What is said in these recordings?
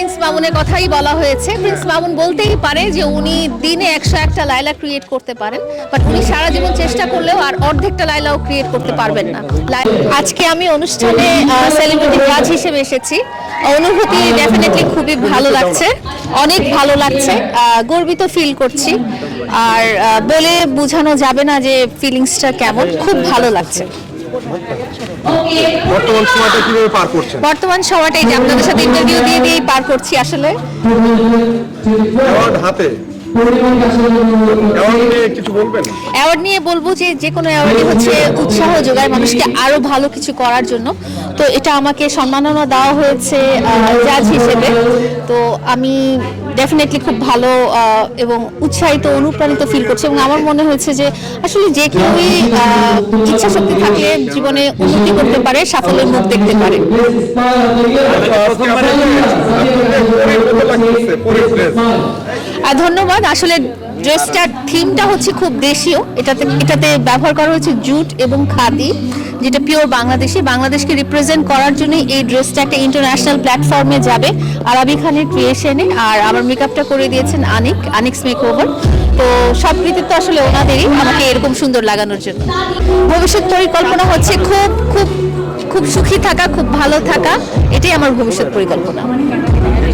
Prince মামুনের কথাই বলা হয়েছে। প্রিন্স মামুন বলতেই পারে যে উনি দিনে একশো একটা লাইলা ক্রিয়েট করতে পারেন বাট উনি সারা জীবন চেষ্টা করলেও আর অর্ধেকটা লাইলাও ক্রিয়েট করতে পারবেন না। আজকে আমি অনুষ্ঠানে সেলিব্রিটি কাজ হিসেবে এসেছি। অনুভূতি ডেফিনেটলি খুবই ভালো লাগছে অনেক ভালো লাগছে গর্বিত ফিল করছি। আর বলে বোঝানো যাবে না যে ফিলিংসটা কেমন খুব ভালো লাগছে। বর্তমান সময়টা কীভাবে পার করছেন? বর্তমান সময়টা এই যে আপনাদের সাথে ইন্টারভিউ দিয়ে দিয়েই পার করছি আসলে। অ্যাওয়ার্ড হাতে? অ্যাওয়ার্ড নিয়ে বলব যে যে কোনো অ্যাওয়ার্ডই হচ্ছে উৎসাহ যোগায় মানুষকে আরও ভালো কিছু করার জন্য। তো এটা আমাকে সম্মাননা দেওয়া হয়েছে জাজ হিসেবে। তো আমি ডেফিনেটলি খুব ভালো এবং উৎসাহিত, অনুপ্রাণিত ফিল করছে। এবং আমার মনে হয়েছে যে আসলে যে কেউই ইচ্ছা শক্তি থাকলে জীবনে উন্নতি করতে পারে, সাফল্যের মুখ দেখতে পারে। আর ধন্যবাদ, আসলে ড্রেসটার থিমটা হচ্ছে খুব দেশীয়। এটাতে এটাতে ব্যবহার করা হয়েছে জুট এবং খাদি, যেটা পিওর বাংলাদেশি। বাংলাদেশকে রিপ্রেজেন্ট করার জন্য এই ড্রেসটা একটা ইন্টারন্যাশনাল প্ল্যাটফর্মে যাবে। আরবি খানের ক্রিয়েশনে আর আমার মেকআপটা করে দিয়েছেন আনিক আনিক্স মেকওভার তো সব কৃতিত্ব আসলে ওনাদেরই, আমাকে এরকম সুন্দর লাগানোর জন্য। ভবিষ্যৎ পরিকল্পনা হচ্ছে খুব খুব খুব সুখী থাকা, খুব ভালো থাকা। এটাই আমার ভবিষ্যৎ পরিকল্পনা।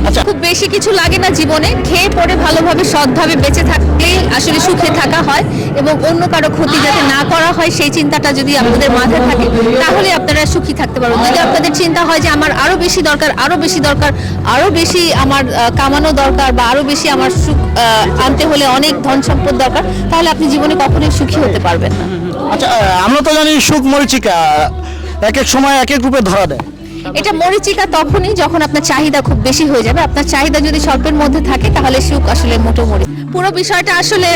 আচ্ছা। খুব বেশি কিছু লাগে না জীবনে। খেয়ে পরে ভালোভাবে সৎভাবে বেঁচে থাকলেই আসলে সুখে থাকা হয় এবং অন্য কারও ক্ষতি যাতে না করা হয় সেই চিন্তাটা যদি আপনাদের মাথায় থাকে তাহলে আপনারা সুখী থাকতে পারবেন। যদি আপনাদের চিন্তা হয় যে আমার আরও বেশি দরকার আরও বেশি দরকার আরও বেশি আমার কামানো দরকার বা আরও বেশি আমার সুখ আনতে হলে অনেক ধন সম্পদ দরকার তাহলে আপনি জীবনে কখনোই সুখী হতে পারবেন না। আচ্ছা আমরা তো জানি সুখ মরিচিকা এক এক সময় এক এক রূপে ধরা দেয়। এটা মরিচিকা তখনই যখন আপনার চাহিদা খুব বেশি হয়ে যাবে। আপনার চাহিদা যদি স্বল্পের মধ্যে থাকে, তাহলে সুখ আসলে মোটো মরি। পুরো বিষয়টা আসলে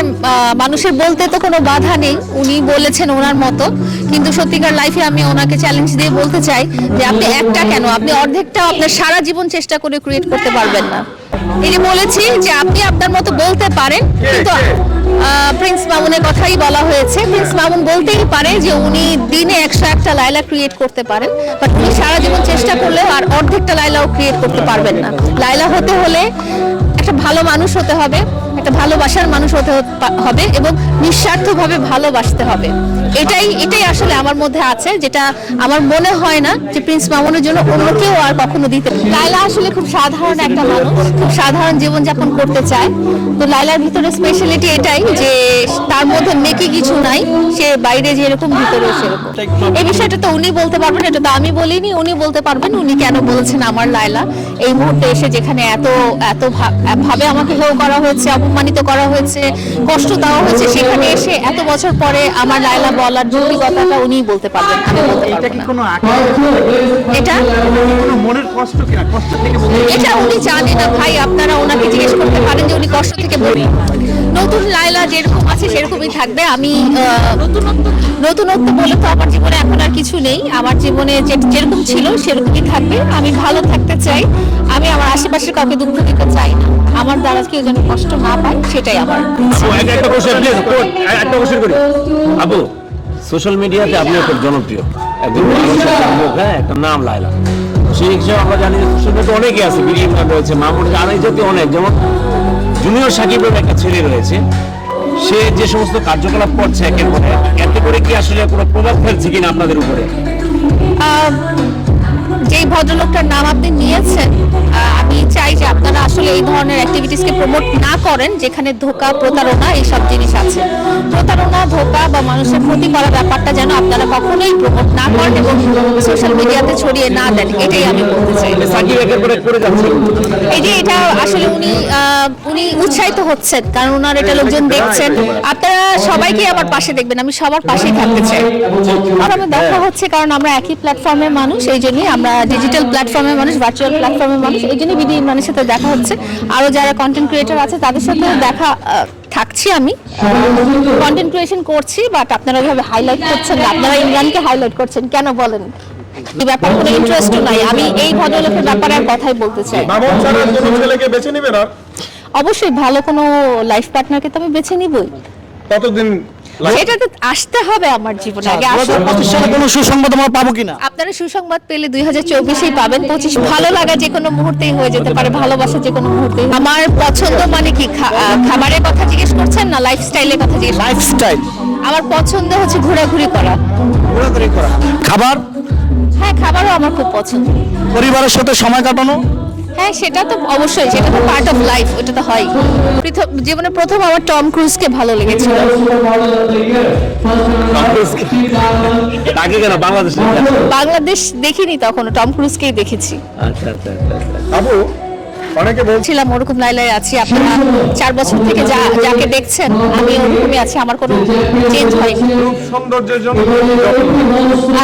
মানুষের বলতে তো কোনো বাধা নেই। উনি বলেছেন ওনার মতো। কিন্তু সত্যিকার লাইফে আমি ওনাকে চ্যালেঞ্জ দিয়ে বলতে চাই যে আপনি একটা কেন? আপনি অর্ধেকটা আপনার সারা জীবন চেষ্টা করে ক্রিয়েট করতে পারবেন না। যে বলেছি যে আপনি আপনার মতো বলতে পারেন, কিন্তু প্রিন্স মামুনের কথাই বলা হয়েছে। প্রিন্স মামুন বলতেই পারে যে উনি দিনে একশো একটা লাইলা ক্রিয়েট করতে পারেন বাট উনি সারা জীবন চেষ্টা করলেও আর অর্ধেকটা লাইলাও ক্রিয়েট করতে পারবেন না। লাইলা হতে হলে একটা ভালো মানুষ হতে হবে, একটা ভালোবাসার মানুষ হতে হবে এবং নিঃস্বার্থভাবে ভালোবাসতে হবে। এটাই এটাই আসলে আমার মধ্যে আছে, যেটা আমার মনে হয় না যে প্রিন্স মামুনের জন্য অন্য কেউ আর কখনো দিতে লাইলা আসলে খুব সাধারণ একটা মানুষ, খুব সাধারণ জীবনযাপন করতে চায়। তো লাইলার ভিতরে স্পেশালিটি এটাই যে তার মধ্যে মেকি কিছু নাই, সে বাইরে যেরকম, ভিতরে সেরকম। এই বিষয়টা তো উনি বলতে পারবেন, এটা তো আমি বলিনি, উনি বলতে পারবেন, উনি কেন বলছেন আমার লাইলা এই মুহূর্তে এসে যেখানে এত এত ভাবে আমাকে হেও করা হয়েছে অপমানিত করা হয়েছে কষ্ট দেওয়া হয়েছে সেখানে এসে এত বছর পরে আমার লাইলা বলার যৌক্তিকতাটা উনিই বলতে পারবেন আমি বলতে পারব না। কোনো এটা? মনের কষ্ট কিনা? কষ্ট থেকে এটা উনি জানে না ভাই আপনারা ওনাকে জিজ্ঞেস করতে পারেন যে উনি কষ্ট থেকে বলি। নতুন লাইলা যেরকম আছে সেরকমই থাকবে। আমি নতুনত্ব নতুনত্ব বলে তো আমার জীবনে এখন আর কিছু নেই। আমার জীবনে যে- যেরকম ছিল সেরকমই থাকবে। আমি ভালো থাকতে চাই। আমি আমার আশেপাশের কাউকে দুঃখ দিতে চাই না। আমার দ্বারা কেউ যেন কষ্ট না পায় সেটাই আমার। একটা কোশ্চেন প্লিজ একটা কোশ্চেন করি। আবু সোশ্যাল মিডিয়াতে আপনি খুব জনপ্রিয়। একজন হ্যাঁ একটা নাম লাইলা সেই হিসেবে আমরা জানি সোশ্যাল মিডিয়াতে অনেকে আছে বিরিয়ানি রয়েছে মামুন আর এই জাতীয় অনেক। যেমন জুনিয়র সাকিবের একটা ছেলে রয়েছে। সে যে সমস্ত কার্যকলাপ করছে একের পরে এক, করে কি আসলে কোনো প্রভাব ফেলছে কিনা আপনাদের উপরে? যেই ভদ্রলোকটার নাম আপনি নিয়েছেন আহ, আমি চাই যে আপনারা আসলে এই ধরনের অ্যাক্টিভিটিসকে প্রমোট না করেন যেখানে ধোকা প্রতারণা এইসব জিনিস আছে। প্রতারণা ধোকা বা মানুষের ক্ষতি করা ব্যাপারটা যেন আপনারা কখনোই প্রমোট না করেন এবং সোশ্যাল মিডিয়াতে ছড়িয়ে না দেন এটাই আমি বলতে চাই। এই যে এটা আসলে উনি উনি উৎসাহিত হচ্ছেন কারণ ওনার এটা লোকজন দেখছেন। আপনারা সবাইকে আমার পাশে দেখবেন আমি সবার পাশেই থাকতে চাই। আর আমার দেখা হচ্ছে কারণ আমরা একই প্ল্যাটফর্মের মানুষ এই জন্যই আমরা ডিজিটাল প্ল্যাটফর্মের মানুষ ভার্চুয়াল প্ল্যাটফর্মের মানুষ এই জন্যই বিডি ইমরানের সাথে দেখা হচ্ছে আরও যারা কন্টেন্ট ক্রিয়েটর আছে তাদের সাথে দেখা থাকছি আমি। কন্টেন্ট ক্রিয়েশন করছি বাট আপনারা ওইভাবে হাইলাইট করছেন না। আপনারা ইমরানকে হাইলাইট করছেন। কেন বলেন? এই ব্যাপারে কোনো ইন্টারেস্টও নাই। আমি এই ভদ্রলোকের ব্যাপারে আর কথাই বলতে চাই। বেছে নেবেন আর? অবশ্যই ভালো কোনো লাইফ পার্টনারকে তো আমি বেছে নিবই। কতদিন সেটা তো আসতে হবে আমার জীবনে আগে আসুন। সালে কোনো সুসংবাদ আমরা পাবো কিনা? আপনারা সুসংবাদ পেলে দুই হাজার চব্বিশেই পাবেন। পঁচিশ ভালো লাগা যে কোনো মুহূর্তেই হয়ে যেতে পারে ভালোবাসা যে কোনো মুহূর্তেই আমার পছন্দ মানে কি? খাবারের কথা জিজ্ঞেস করছেন না লাইফস্টাইলের কথা জিজ্ঞেস? লাইফস্টাইল আমার পছন্দ হচ্ছে ঘোরাঘুরি করা। ঘোরাঘুরি করা। খাবার? হ্যাঁ খাবারও আমার খুব পছন্দ। পরিবারের সাথে সময় কাটানো? হ্যাঁ সেটা তো অবশ্যই সেটা তো পার্ট অফ লাইফ ওটা তো হয়। জীবনে প্রথম আমার টম ক্রুজকে ভালো লেগেছিল। বাংলাদেশ দেখিনি তখন টম ক্রুজকেই দেখেছি। আচ্ছা আচ্ছা আচ্ছা আচ্ছা। অনেকে বলছে ছিলাম ওরকম লাইলায় আছি আপনারা চার বছর থেকে যা যাকে দেখছেন আমি ওরকমই আছি আমার কোনো চেঞ্জ হয়নি। সৌন্দর্যের জন্য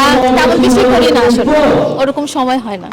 আর তেমন কিছুই করি না আসলে ওরকম সময় হয় না।